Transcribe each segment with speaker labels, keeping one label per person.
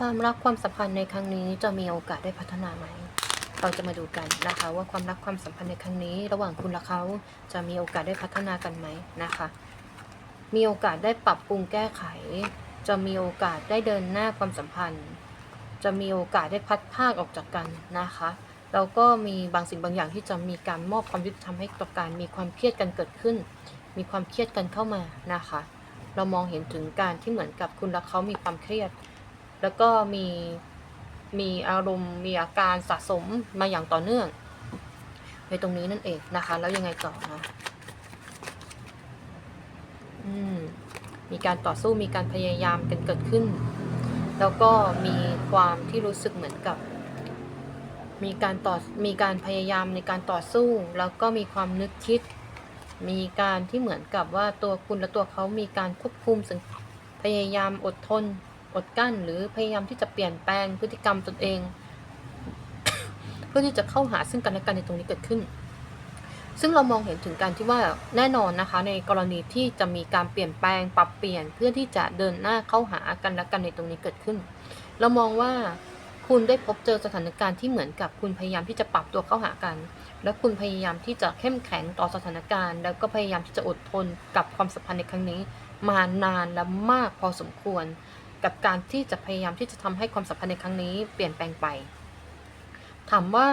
Speaker 1: ความรักความสัมพันธ์ในครั้งนี้จะมีโอกาสได้พัฒนาไหม เราจะมาดูกันนะคะ ว่าความรักความสัมพันธ์ในครั้งนี้ ระหว่างคุณและเขาจะมีโอกาสได้พัฒนากันไหมนะคะ มีโอกาสได้ปรับปรุงแก้ไข จะมีโอกาสได้เดินหน้าความสัมพันธ์ จะมีโอกาสได้พัดภาคออกจากกันนะคะแล้วก็มีบางสิ่งบางอย่างที่จะมีการมอบความยุติธรรมให้ต่อการมีความเครียดกันเกิดขึ้น มีความเครียดกันเข้ามานะคะ เรามองเห็นถึงการที่เหมือนกับคุณและเขามีความเครียด แล้วก็มีมีอารมณ์มีอาการสะสมมาอย่างต่อเนื่อง ในตรงนี้นั่นเองนะคะ แล้วยังไงต่อนะอืมมีการต่อสู้มีการพยายามกันเกิดขึ้น แล้วก็มีความที่รู้สึกเหมือนกับ มีการต่อมีการพยายามในการต่อสู้ แล้วก็มีความนึกคิด มีการที่เหมือนกับว่าตัวคุณและตัวเขามีการควบคุมพยายามอดทน อดกั้น หรือพยายามที่จะเปลี่ยนแปลงพฤติกรรมตนเอง เพื่อที่จะเข้าหาซึ่งกันและกันในตรงนี้เกิดขึ้น ซึ่งเรามองเห็นถึงการที่ว่าแน่นอนนะคะ ในกรณีที่จะมีการเปลี่ยนแปลงปรับเปลี่ยนเพื่อที่จะเดินหน้าเข้าหากันและกันในตรงนี้เกิดขึ้น เรามองว่าคุณได้พบเจอสถานการณ์ที่เหมือนกับคุณพยายามที่จะปรับตัวเข้าหากัน และคุณพยายามที่จะเข้มแข็งต่อสถานการณ์ แล้วก็พยายามที่จะอดทนกับความสัมพันธ์ในครั้งนี้ มานานและมากพอสมควร กับการที่จะพยายามที่จะทำให้ความสัมพันธ์ในครั้งนี้เปลี่ยนแปลงไป ถามว่า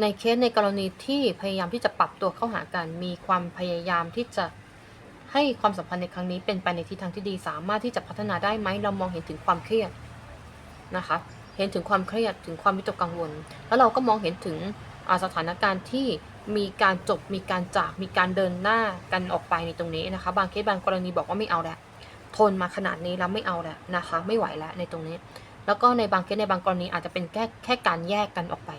Speaker 1: ในเคสในกรณีที่พยายามที่จะปรับตัวเข้าหากัน มีความพยายามที่จะให้ความสัมพันธ์ในครั้งนี้เป็นไปในทิศทางที่ดีสามารถที่จะพัฒนาได้ไหมเรามองเห็นถึงความเครียดนะคะ เห็นถึงความเครียดถึงความวิตกกังวล แล้วเราก็มองเห็นถึงสถานการณ์ที่มีการจบมีการจากมีการเดินหน้ากันออกไปในตรงนี้นะคะ บางเคสบางกรณีบอกว่าไม่เอาแล้ว ทนมาขนาดนี้แล้วไม่เอาแล้วนะคะ ไม่ไหวแล้วในตรงนี้ แล้วก็ในบางเคสในบางกรณีอาจจะเป็นแค่แค่การแยกกันออกไป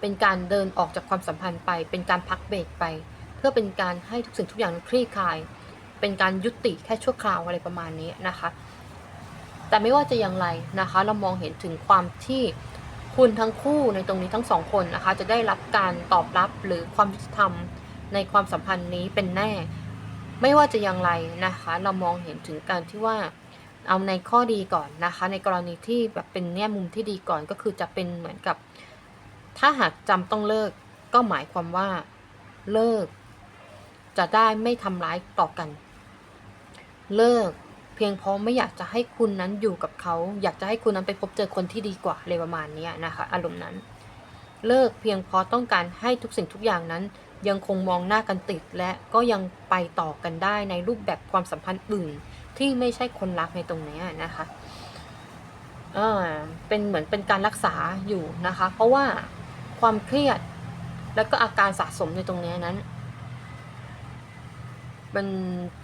Speaker 1: เป็นการเดินออกจากความสัมพันธ์ไป เป็นการพักเบรกไป เพื่อเป็นการให้ทุกสิ่งทุกอย่างคลี่คลาย เป็นการยุติแค่ชั่วคราวอะไรประมาณนี้นะคะ แต่ไม่ว่าจะอย่างไรนะคะ เรามองเห็นถึงความที่คุณทั้งคู่ในตรงนี้ทั้งสองคนนะคะ จะได้รับการตอบรับหรือความยุติธรรมในความสัมพันธ์นี้เป็นแน่ ไม่ว่าจะอย่างไรนะคะ เรามองเห็นถึงการที่ว่าเอาในข้อดีก่อนนะคะ ในกรณีที่แบบเป็นแง่มุมที่ดีก่อนก็คือจะเป็นเหมือนกับ ถ้าหากจำต้องเลิก ก็หมายความว่าเลิก จะได้ไม่ทำร้ายต่อกัน เลิก เพียงเพราะไม่อยากจะให้คุณนั้นอยู่กับเขา อยากจะให้คุณนั้นไปพบเจอคนที่ดีกว่าเลยประมาณนี้นะคะ อารมณ์นั้น เลิกเพียงเพราะต้องการให้ทุกสิ่งทุกอย่างนั้น ยังคงมองหน้ากันติด และก็ยังไปต่อกันได้ในรูปแบบความสัมพันธ์อื่น ที่ไม่ใช่คนรักในตรงนี้นะคะเออเป็นเหมือนเป็นการรักษาอยู่นะคะ เพราะว่าความเครียด แล้วก็อาการสะสมในตรงนี้นั้น มัน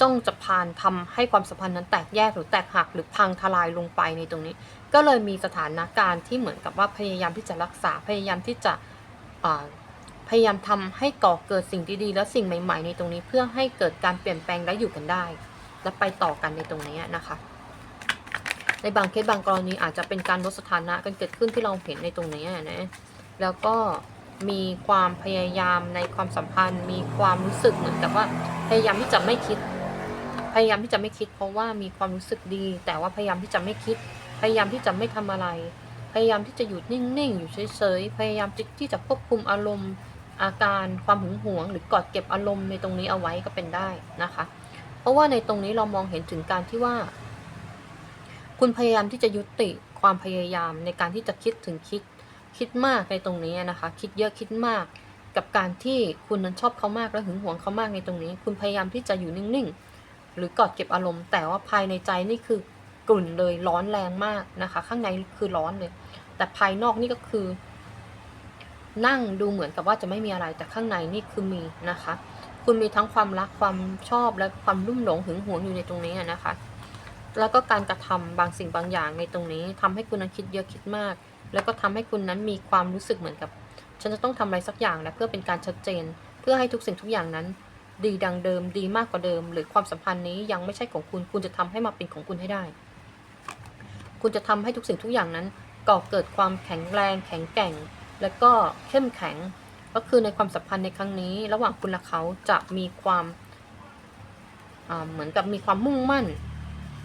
Speaker 1: จ้องจะพานทำให้ความสัมพันธ์นั้นแตกแยกหรือแตกหักหรือพังทลายลงไปในตรงนี้ ก็เลยมีสถานการณ์ที่เหมือนกับว่าพยายามที่จะรักษาพยายามที่จะพยายามทำให้ก่อเกิดสิ่งดีๆ และสิ่งใหม่ ๆ ในตรงนี้ เพื่อให้เกิดการเปลี่ยนแปลงและอยู่กันได้ และไปต่อกันในตรงนี้นะคะ ในบางเคสบางกรณีอาจจะเป็นการลดสถานะกันเกิดขึ้นที่เราเห็นในตรงนี้นะแล้วก็มีความพยายามในความสัมพันธ์ มีความรู้สึกเหมือนกับว่า พยายามที่จะไม่คิด พยายามที่จะไม่คิด เพราะว่ามีความรู้สึกดี แต่ว่าพยายามที่จะไม่คิด พยายามที่จะไม่ทำอะไร พยายามที่จะอยู่นิ่งๆอยู่เฉยๆพยายามที่จะควบคุมอารมณ์อาการความหึงหวง หรือกอดเก็บอารมณ์ในตรงนี้เอาไว้ก็เป็นได้นะคะ เพราะว่าในตรงนี้เรามองเห็นถึงการที่ว่า คุณพยายามที่จะยุติความพยายามในการที่จะคิดถึงคิดคิดมากในตรงนี้นะคะ คิดเยอะคิดมาก กับการที่คุณนั้นชอบเขามากและหึงหวงเขามากในตรงนี้ คุณพยายามที่จะอยู่นิ่งๆ หรือกอดเก็บอารมณ์ แต่ว่าภายในใจนี่คือกลุ่นเลยร้อนแรงมากนะคะ ข้างในคือร้อนเลย แต่ภายนอกนี่ก็คือ นั่งดูเหมือนกับว่าจะไม่มีอะไรแต่ข้างในนี่คือมีนะคะ คุณมีทั้งความรักความชอบและความรุ่มหลงหึงหวงอยู่ในตรงนี้นะคะ แล้วก็การกระทำบางสิ่งบางอย่างในตรงนี้ทำให้คุณนั้นคิดเยอะคิดมาก แล้วก็ทำให้คุณนั้นมีความรู้สึกเหมือนกับ ฉันจะต้องทำอะไรสักอย่างและเพื่อเป็นการชัดเจน เพื่อให้ทุกสิ่งทุกอย่างนั้น ดีดังเดิม ดีมากกว่าเดิม หรือความสัมพันธ์นี้ยังไม่ใช่ของคุณ คุณจะทำให้มาเป็นของคุณให้ได้ คุณจะทำให้ทุกสิ่งทุกอย่างนั้นก่อเกิดความแข็งแรง แข็งแกร่ง และก็เข้มแข็ง ก็คือในความสัมพันธ์ในครั้งนี้ ระหว่างคุณและเขาจะมีความเหมือนกับมีความมุ่งมั่น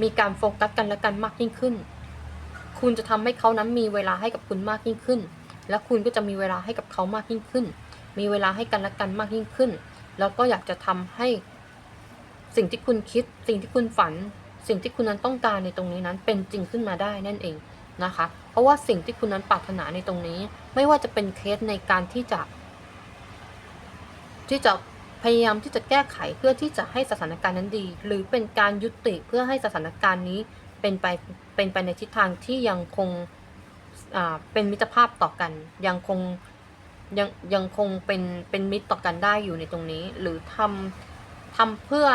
Speaker 1: มีการโฟกัสกันและกันมากยิ่งขึ้นคคุณจะทำให้เขานั้นมีเวลาให้กับคุณมากยิ่งขึ้น และคุณก็จะมีเวลาให้กับเขามากยิ่งขึ้น มีเวลาให้กันและกันมากยิ่งขึ้น แล้วก็อยากจะทำให้สิ่งที่คุณคิด สิ่งที่คุณฝัน สิ่งที่คุณนั้นต้องการในตรงนี้นั้นเป็นจริงขึ้นมาได้นั่นเองนะคะ เพราะว่าสิ่งที่คุณนั้นปรารถนาในตรงนี้ ไม่ว่าจะเป็นเคสในการที่จะ ที่จะพยายามที่จะแก้ไขเพื่อที่จะให้สถานการณ์นั้นดี หรือเป็นการยุติเพื่อให้สถานการณ์นี้เป็นไปเป็นไปในทิศทางที่ยังคง เป็นมิตรภาพต่อกัน ยังคงยังยังคงเป็นเป็นมิตรต่อกันได้อยู่ในตรงนี้ หรือทำทำเพื่อ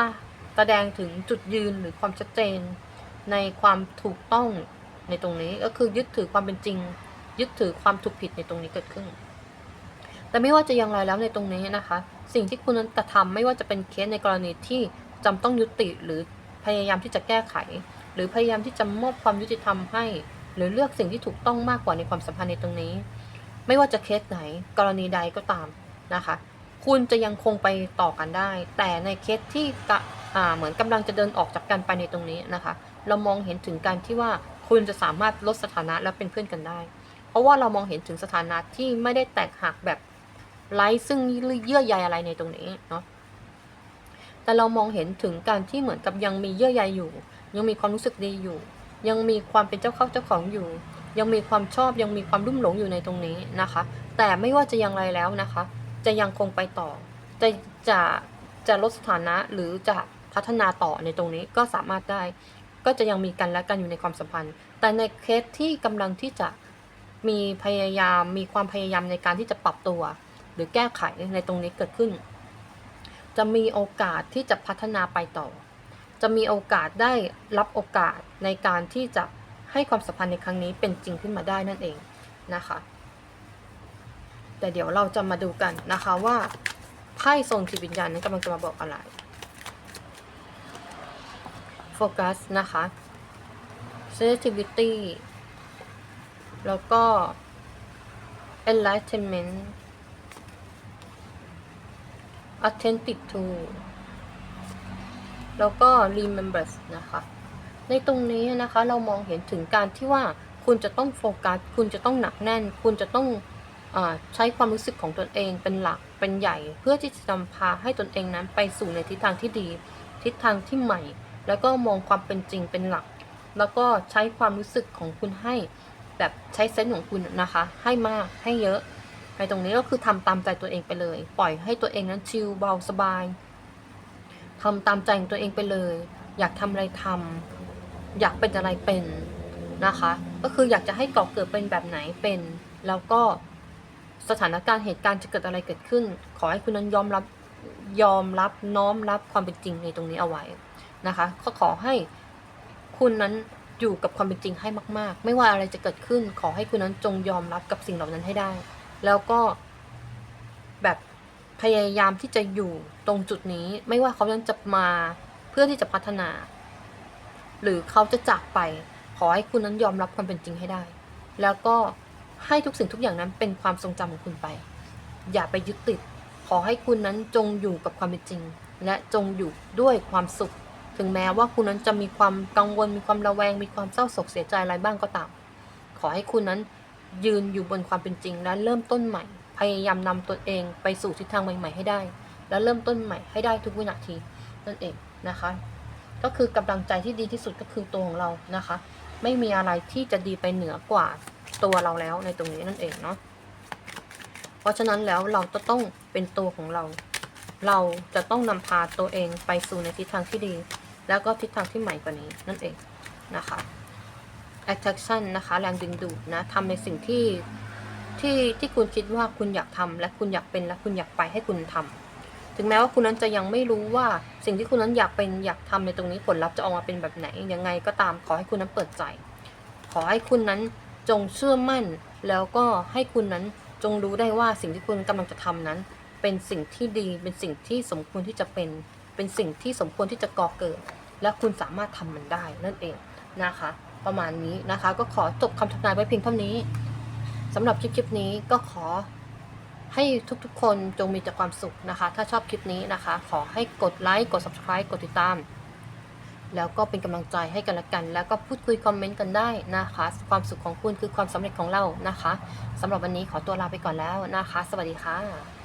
Speaker 1: แสดงถึงจุดยืนหรือความชัดเจนในความถูกต้องในตรงนี้ก็คือยึดถือความเป็นจริง ยึดถือความถูกผิดในตรงนี้เกิดขึ้น แต่ไม่ว่าจะอย่างไรแล้วในตรงนี้นะคะ สิ่งที่คุณนั้นกระทำไม่ว่าจะเป็นเคสในกรณีที่จำต้องยุติหรือพยายามที่จะแก้ไข หรือพยายามที่จะมอบความยุติธรรมให้ หรือเลือกสิ่งที่ถูกต้องมากกว่าในความสัมพันธ์ในตรงนี้ ไม่ว่าจะเคสไหนกรณีใดก็ตามนะคะ คุณจะยังคงไปต่อกันได้ แต่ในเคสที่เหมือนกำลังจะเดินออกจากกันไปในตรงนี้นะคะ เรามองเห็นถึงการที่ว่าคุณจะสามารถลดสถานะและเป็นเพื่อนกันได้ เพราะว่าเรามองเห็นถึงสถานะที่ไม่ได้แตกหักแบบไร้ซึ่งเยื่อใยอะไรในตรงนี้เนาะแต่เรามองเห็นถึงการที่เหมือนกับยังมีเยื่อใยอยู่ ยังมีความรู้สึกดีอยู่ ยังมีความเป็นเจ้าเข้าเจ้าของอยู่ ยังมีความชอบยังมีความรุ่มหลงอยู่ในตรงนี้นะคะ แต่ไม่ว่าจะอย่างไรแล้วนะคะ จะยังคงไปต่อ จะจะจะลดสถานะหรือจะพัฒนาต่อในตรงนี้ก็สามารถได้ ก็จะยังมีกันและกันอยู่ในความสัมพันธ์ แต่ในเคสที่กำลังที่จะมีพยายามมีความพยายามในการที่จะปรับตัว หรือแก้ไขในตรงนี้เกิดขึ้น จะมีโอกาสที่จะพัฒนาไปต่อ จะมีโอกาสได้รับโอกาสในการที่จะให้ความสัมพันธ์ในครั้งนี้เป็นจริงขึ้นมาได้นั่นเองนะคะ แต่เดี๋ยวเราจะมาดูกันนะคะว่าไพ่ทรงจิตวิญญาณนั้นกำลังจะมาบอกอะไรโฟกัสนะคะ sensitivity แล้วก็ enlightenment authentic to แล้วก็ remembrance นะคะ ในตรงนี้นะคะเรามองเห็นถึงการที่ว่าคุณจะต้องโฟกัส คุณจะต้องหนักแน่น คุณจะต้องอใช้ความรู้สึกของตนเองเป็นหลักเป็นใหญ่ เพื่อที่จะนำพาให้ตนเองนั้นไปสู่ในทิศทางที่ดี ทิศทางที่ใหม่ แล้วก็มองความเป็นจริงเป็นหลัก แล้วก็ใช้ความรู้สึกของคุณให้ แบบใช้เซนส์ของคุณนะคะ ให้มากให้เยอะในตรงนี้ก็คือทำตามใจตัวเองไปเลย ปล่อยให้ตัวเองนั้นชิลเบาสบาย ทำตามใจของตัวเองไปเลย อยากทำอะไรทำอยากเป็นอะไรเป็นนะคะ ก็คืออยากจะให้ก่อเกิดเป็นแบบไหนเป็น แล้วก็สถานการณ์เหตุการณ์จะเกิดอะไรเกิดขึ้น ขอให้คุณนั้นยอมรับยอมรับน้อมรับความเป็นจริงในตรงนี้เอาไว้นะคะก็ขอให้คุณนั้นอยู่กับความเป็นจริงให้มาก ๆ ไม่ว่าอะไรจะเกิดขึ้น ขอให้คุณนั้นจงยอมรับกับสิ่งเหล่านั้นให้ได้ แล้วก็แบบ พยายามที่จะอยู่ตรงจุดนี้ ไม่ว่าเขายังจะมาเพื่อที่จะพัฒนา หรือเขาจะจากไป ขอให้คุณนั้นยอมรับความเป็นจริงให้ได้ แล้วก็ให้ทุกสิ่งทุกอย่างนั้นเป็นความทรงจำของคุณไป อย่าไปยึดติด ขอให้คุณนั้นจงอยู่กับความเป็นจริง และจงอยู่ด้วยความสุข ถึงแม้ว่าคุณนั้นจะมีความกังวล มีความระแวง มีความเศร้าโศกเสียใจอะไรบ้างก็ตาม ขอให้คุณนั้นยืนอยู่บนความเป็นจริงและเริ่มต้นใหม่ พยายามนำตัวเองไปสู่ทิศทางใหม่ ๆ ให้ได้ และเริ่มต้นใหม่ให้ได้ทุกวินาทีนั่นเองนะคะ ก็คือกำลังใจที่ดีที่สุดก็คือตัวของเรานะคะ ไม่มีอะไรที่จะดีไปเหนือกว่าตัวเราแล้วในตรงนี้นั่นเองเนาะเพราะฉะนั้นแล้วเราจะต้องเป็นตัวของเรา เราจะต้องนำพาตัวเองไปสู่ในทิศทางที่ดี แล้วก็ทิศทางที่ใหม่กว่านี้นั่นเองนะคะ attraction นะคะ แรงดึงดูดนะทำในสิ่งที่ ที่ที่คุณคิดว่าคุณอยากทำและคุณอยากเป็นและคุณอยากไปให้คุณทำถึงแม้ว่าคุณนั้นจะยังไม่รู้ว่าสิ่งที่คุณนั้นอยากเป็นอยากทำในตรงนี้ผลลัพธ์จะออกมาเป็นแบบไหนยังไงก็ตามขอให้คุณนั้นเปิดใจ ขอให้คุณนั้นจงเชื่อมั่น แล้วก็ให้คุณนั้นจงรู้ได้ว่าสิ่งที่คุณกำลังจะทำนั้น เป็นสิ่งที่ดีเป็นสิ่งที่สมควรที่จะเป็นเป็นสิ่งที่สมควรที่จะก่อเกิด และคุณสามารถทำมันได้นั่นเองนะคะ ประมาณนี้นะคะ ก็ขอจบคำทำนายไว้เพียงเท่านี้ สำหรับคลิปคลิปนี้ก็ขอให้ทุกๆ คนจงมีแต่ความสุขนะคะ ถ้าชอบคลิปนี้นะคะ ขอให้กดไลค์กด subscribe กดติดตาม แล้วก็เป็นกำลังใจให้กันและกัน แล้วก็พูดคุยคอมเมนต์กันได้นะคะ ความสุขของคุณคือความสำเร็จของเรานะคะสำหรับวันนี้ขอตัวลาไปก่อนแล้วนะคะ สวัสดีค่ะ